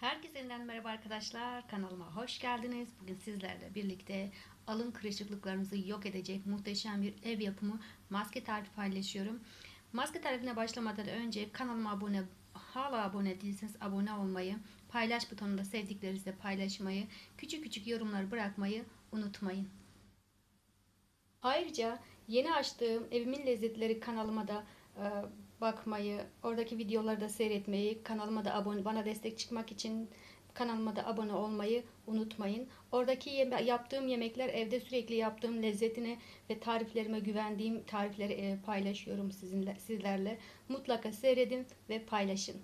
Herkese yeniden merhaba arkadaşlar. Kanalıma hoş geldiniz. Bugün sizlerle birlikte alın kırışıklıklarınızı yok edecek muhteşem bir ev yapımı maske tarifi paylaşıyorum. Maske tarifine başlamadan önce kanalıma abone hala abone değilseniz abone olmayı, paylaş butonunda sevdiklerinizle paylaşmayı, küçük küçük yorumlar bırakmayı unutmayın. Ayrıca yeni açtığım Evimin Lezzetleri kanalıma da e, bakmayı, oradaki videoları da seyretmeyi, kanalıma da abone, bana destek çıkmak için kanalıma da abone olmayı unutmayın. Oradaki yeme- yaptığım yemekler evde sürekli yaptığım lezzetine ve tariflerime güvendiğim tarifleri e, paylaşıyorum sizinle sizlerle. Mutlaka seyredin ve paylaşın.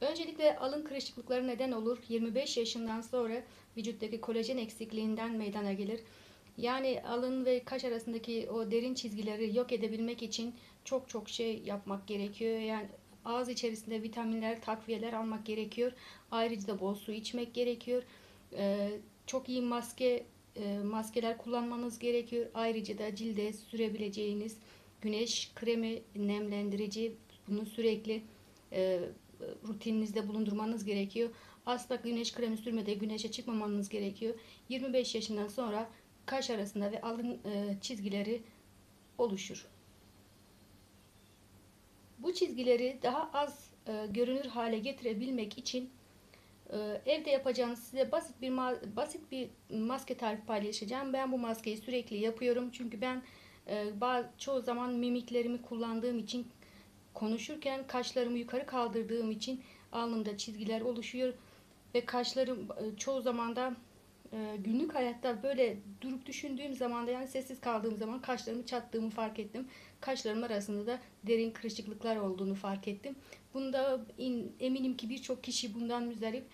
Öncelikle alın kırışıklıkları neden olur? 25 yaşından sonra vücuttaki kolajen eksikliğinden meydana gelir. Yani alın ve kaş arasındaki o derin çizgileri yok edebilmek için çok çok şey yapmak gerekiyor. Yani ağız içerisinde vitaminler, takviyeler almak gerekiyor. Ayrıca da bol su içmek gerekiyor. Ee, çok iyi maske e, maskeler kullanmanız gerekiyor. Ayrıca da cilde sürebileceğiniz güneş kremi, nemlendirici bunu sürekli e, rutininizde bulundurmanız gerekiyor. Asla güneş kremi sürmede güneşe çıkmamanız gerekiyor. 25 yaşından sonra kaş arasında ve alın e, çizgileri oluşur. Bu çizgileri daha az e, görünür hale getirebilmek için e, evde yapacağınız size basit bir basit bir maske tarifi paylaşacağım. Ben bu maskeyi sürekli yapıyorum çünkü ben e, çoğu zaman mimiklerimi kullandığım için konuşurken kaşlarımı yukarı kaldırdığım için alnımda çizgiler oluşuyor ve kaşlarım e, çoğu zaman da e, günlük hayatta böyle durup düşündüğüm zaman da yani sessiz kaldığım zaman kaşlarımı çattığımı fark ettim. Kaşlarım arasında da derin kırışıklıklar olduğunu fark ettim. Bunda in, eminim ki birçok kişi bundan müzdarip.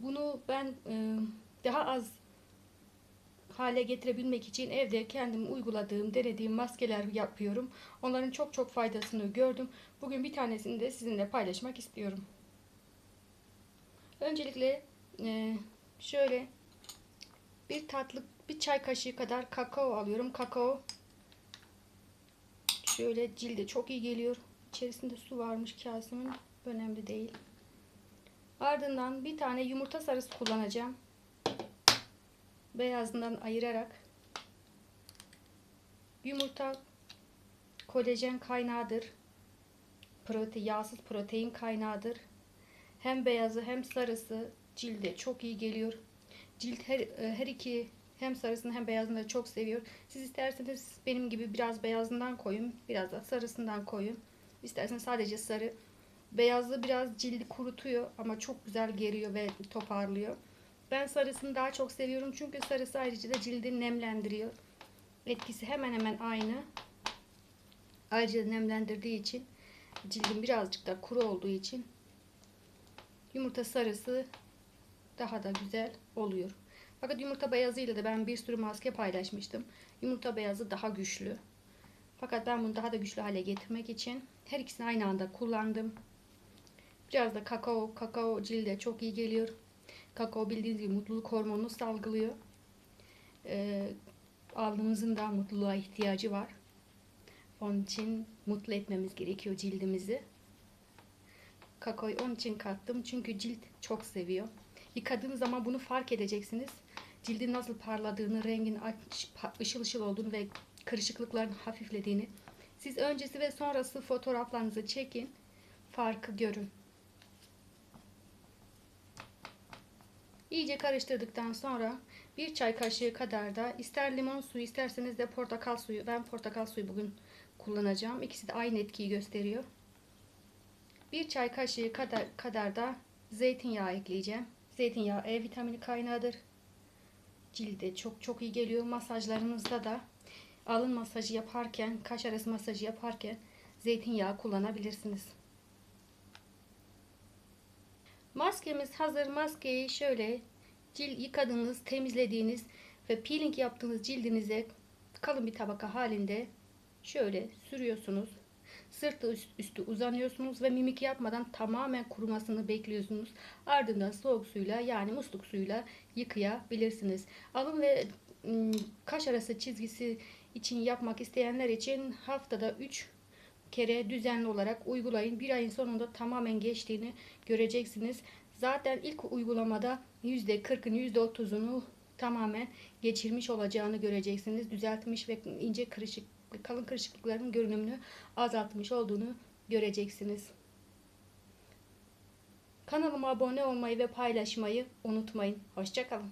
Bunu ben e, daha az hale getirebilmek için evde kendim uyguladığım, denediğim maskeler yapıyorum. Onların çok çok faydasını gördüm. Bugün bir tanesini de sizinle paylaşmak istiyorum. Öncelikle e, şöyle bir tatlı bir çay kaşığı kadar kakao alıyorum. Kakao şöyle cilde çok iyi geliyor. İçerisinde su varmış kasemin. Önemli değil. Ardından bir tane yumurta sarısı kullanacağım. Beyazından ayırarak. Yumurta kolajen kaynağıdır. Prote, yağsız protein kaynağıdır. Hem beyazı hem sarısı cilde çok iyi geliyor. Cilt her, her iki hem sarısını hem beyazını da çok seviyor. Siz isterseniz benim gibi biraz beyazından koyun. Biraz da sarısından koyun. İsterseniz sadece sarı. Beyazlı biraz cildi kurutuyor ama çok güzel geriyor ve toparlıyor. Ben sarısını daha çok seviyorum çünkü sarısı ayrıca da cildi nemlendiriyor. Etkisi hemen hemen aynı. Ayrıca nemlendirdiği için cildim birazcık da kuru olduğu için yumurta sarısı daha da güzel oluyor. Fakat yumurta beyazıyla da ben bir sürü maske paylaşmıştım. Yumurta beyazı daha güçlü. Fakat ben bunu daha da güçlü hale getirmek için her ikisini aynı anda kullandım. Biraz da kakao, kakao cilde çok iyi geliyor. Kakao bildiğiniz gibi mutluluk hormonunu salgılıyor. Ee, alnımızın da mutluluğa ihtiyacı var. Onun için mutlu etmemiz gerekiyor cildimizi. Kakaoyu onun için kattım. Çünkü cilt çok seviyor. Yıkadığınız zaman bunu fark edeceksiniz. Cildin nasıl parladığını, rengin ışıl ışıl olduğunu ve kırışıklıkların hafiflediğini. Siz öncesi ve sonrası fotoğraflarınızı çekin. Farkı görün. İyice karıştırdıktan sonra bir çay kaşığı kadar da ister limon suyu isterseniz de portakal suyu. Ben portakal suyu bugün kullanacağım. İkisi de aynı etkiyi gösteriyor. Bir çay kaşığı kadar, kadar da zeytinyağı ekleyeceğim. Zeytinyağı E vitamini kaynağıdır. Cilde çok çok iyi geliyor. Masajlarınızda da alın masajı yaparken, kaş arası masajı yaparken zeytinyağı kullanabilirsiniz. Maskemiz hazır. Maskeyi şöyle cilt yıkadığınız, temizlediğiniz ve peeling yaptığınız cildinize kalın bir tabaka halinde şöyle sürüyorsunuz. Sırtı üstü uzanıyorsunuz ve mimik yapmadan tamamen kurumasını bekliyorsunuz. Ardından soğuk suyla yani musluk suyla yıkayabilirsiniz. Alın ve kaş arası çizgisi için yapmak isteyenler için haftada 3 kere düzenli olarak uygulayın. Bir ayın sonunda tamamen geçtiğini göreceksiniz. Zaten ilk uygulamada %40'ın %30'unu tamamen geçirmiş olacağını göreceksiniz. Düzeltmiş ve ince kırışık kalın kırışıklıkların görünümünü azaltmış olduğunu göreceksiniz. Kanalıma abone olmayı ve paylaşmayı unutmayın. Hoşçakalın.